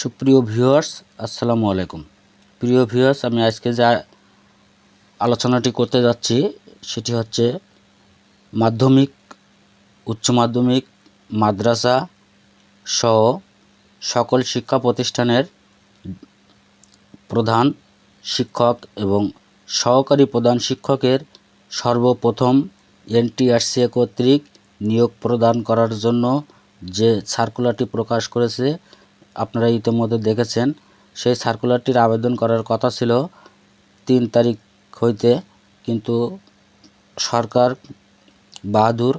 সুপ্রিয় ভিউয়ার্স, আসসালামু আলাইকুম। প্রিয় ভিউয়ার্স, আমি আজকে যা আলোচনাটি করতে যাচ্ছি, সেটি হচ্ছে মাধ্যমিক, উচ্চ মাধ্যমিক, মাদ্রাসা সহ সকল শিক্ষা প্রতিষ্ঠানের প্রধান শিক্ষক এবং সহকারী প্রধান শিক্ষকের সর্বপ্রথম এনটিআরসিএ কর্তৃক নিয়োগ প্রদান করার জন্য যে সার্কুলারটি প্রকাশ করেছে আপনারা ইতিমধ্যে দেখেছেন, সেই সার্কুলারটির আবেদন করার কথা ছিল তিন তারিখ হইতে, কিন্তু সরকার বাহাদুর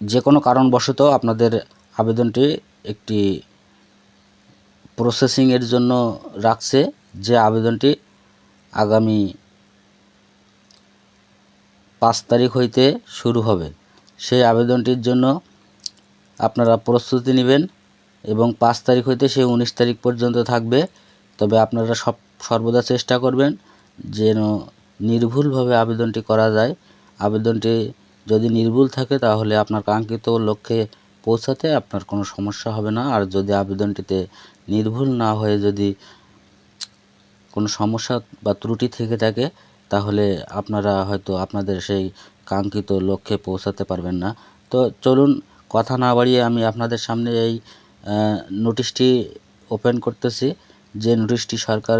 যে কোনো কারণবশত আপনাদের আবেদনটি একটি প্রসেসিংয়ের জন্য রাখছে, যে আবেদনটি আগামী পাঁচ তারিখ হইতে শুরু হবে। সেই আবেদনটির জন্য আপনারা প্রস্তুতি নেবেন। এবং পাঁচ তারিখ হইতে সে উনিশ তারিখ পর্যন্ত থাকবে। তবে আপনারা সব, সর্বদা চেষ্টা করবেন যেন নির্ভুলভাবে আবেদনটি করা যায়। আবেদনটি যদি নির্ভুল থাকে তাহলে আপনার কাঙ্ক্ষিত লক্ষ্যে পৌঁছাতে আপনার কোনো সমস্যা হবে না। আর যদি আবেদনটিতে নির্ভুল না হয়ে যদি কোনো সমস্যা বা ত্রুটি থেকে থাকে, তাহলে আপনারা হয়তো আপনাদের সেই কাঙ্ক্ষিত লক্ষ্যে পৌঁছাতে পারবেন না। তো চলুন, কথা না বাড়িয়ে আমি আপনাদের সামনে এই নোটিশটি ওপেন করতেছি। যে নোটিশটি সরকার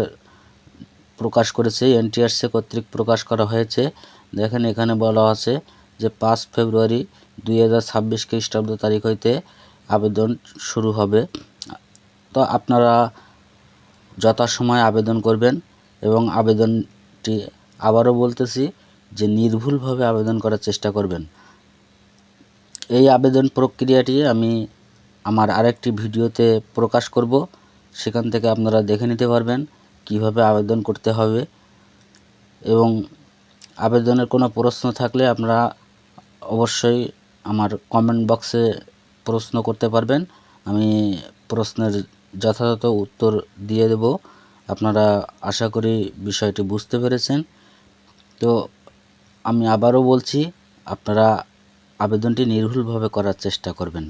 প্রকাশ করেছে, এনটিআরসি কর্তৃক প্রকাশ করা হয়েছে। দেখেন এখানে বলা আছে যে পাঁচ ফেব্রুয়ারি দুই হাজার ছাব্বিশ খ্রিস্টাব্দ তারিখ হইতে আবেদন শুরু হবে। তো আপনারা যথাসময় আবেদন করবেন এবং আবেদনটি আবারও বলতেছি যে নির্ভুলভাবে আবেদন করার চেষ্টা করবেন। এই আবেদন প্রক্রিয়াটি আমি আমার আরেকটি ভিডিওতে প্রকাশ করব। সেখান থেকে আপনারা দেখে নিতে পারবেন কীভাবে আবেদন করতে হবে। এবং আবেদনের কোনো প্রশ্ন থাকলে আপনারা অবশ্যই আমার কমেন্ট বক্সে প্রশ্ন করতে পারবেন। আমি প্রশ্নের যথাযথ উত্তর দিয়ে দেব। আপনারা আশা করি বিষয়টি বুঝতে পেরেছেন। তো আমি আবারও বলছি, আপনারা আবেদনটি নির্ভুলভাবে করার চেষ্টা করবেন।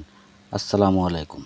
আসসালামু আলাইকুম।